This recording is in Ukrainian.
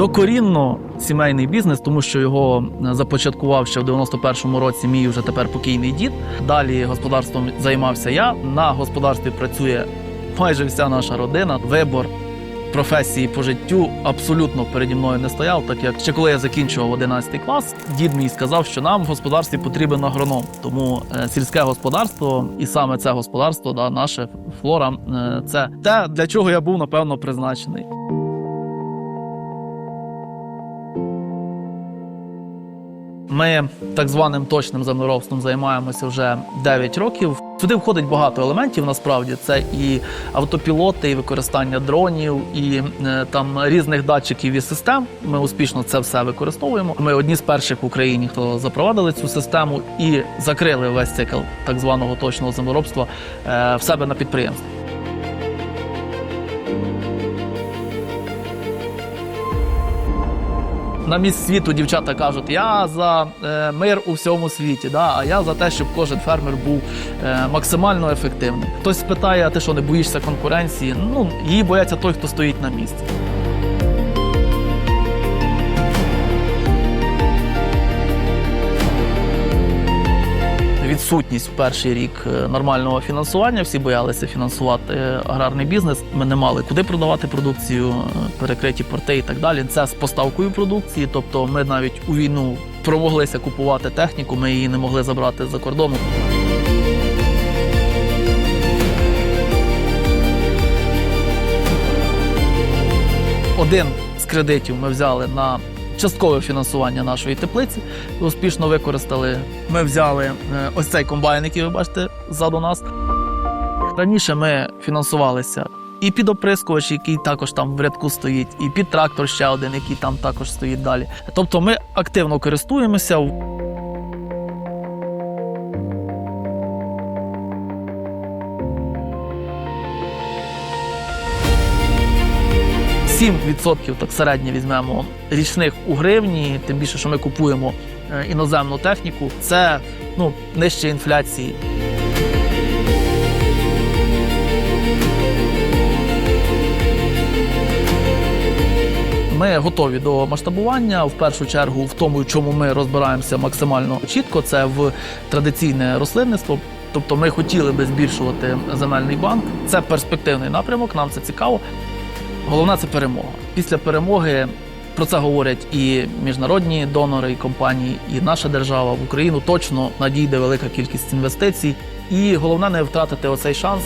Докорінно сімейний бізнес, тому що його е, започаткував ще в 91-му році мій вже тепер покійний дід. Далі господарством займався я. На господарстві працює майже вся наша родина. Вибор професії по життю абсолютно переді мною не стояв, так як ще коли я закінчував 11 клас, дід мій сказав, що нам в господарстві потрібен агроном. Тому е, сільське господарство і саме це господарство, да, наше флора, е, це те, для чого я був напевно призначений. Ми так званим точним землеробством займаємося вже 9 років. Сюди входить багато елементів. Насправді це і автопілоти, і використання дронів, і е, там різних датчиків і систем. Ми успішно це все використовуємо. Ми одні з перших в Україні, хто запровадили цю систему і закрили весь цикл так званого точного землеробства е, в себе на підприємстві. На місць світу дівчата кажуть, я за е, мир у всьому світі, да, а я за те, щоб кожен фермер був е, максимально ефективним. Хтось спитає, а ти що не боїшся конкуренції? Ну її бояться той, хто стоїть на місці. Відсутність в перший рік е, нормального фінансування. Всі боялися фінансувати е, аграрний бізнес. Ми не мали куди продавати продукцію, е, перекриті порти і так далі. Це з поставкою продукції. Тобто, ми навіть у війну промоглися купувати техніку. Ми її не могли забрати з-за кордону. Один з кредитів ми взяли на часткове фінансування нашої теплиці. Успішно використали. Ми взяли е, ось цей комбайн, який ви бачите ззаду нас. Раніше ми фінансувалися і під оприскувач, який також там в рядку стоїть, і під трактор ще один, який там також стоїть далі. Тобто ми активно користуємося. Сім відсотків так середньо візьмемо річних у гривні, тим більше, що ми купуємо е, іноземну техніку. Це ну нижче інфляції. Ми готові до масштабування в першу чергу в тому, чому ми розбираємося максимально чітко. Це в традиційне рослинництво. Тобто, ми хотіли би збільшувати земельний банк. Це перспективний напрямок. Нам це цікаво. Головне це перемога. Після перемоги про це говорять і міжнародні донори, і компанії, і наша держава в Україну точно надійде велика кількість інвестицій. І головне не втратити оцей шанс.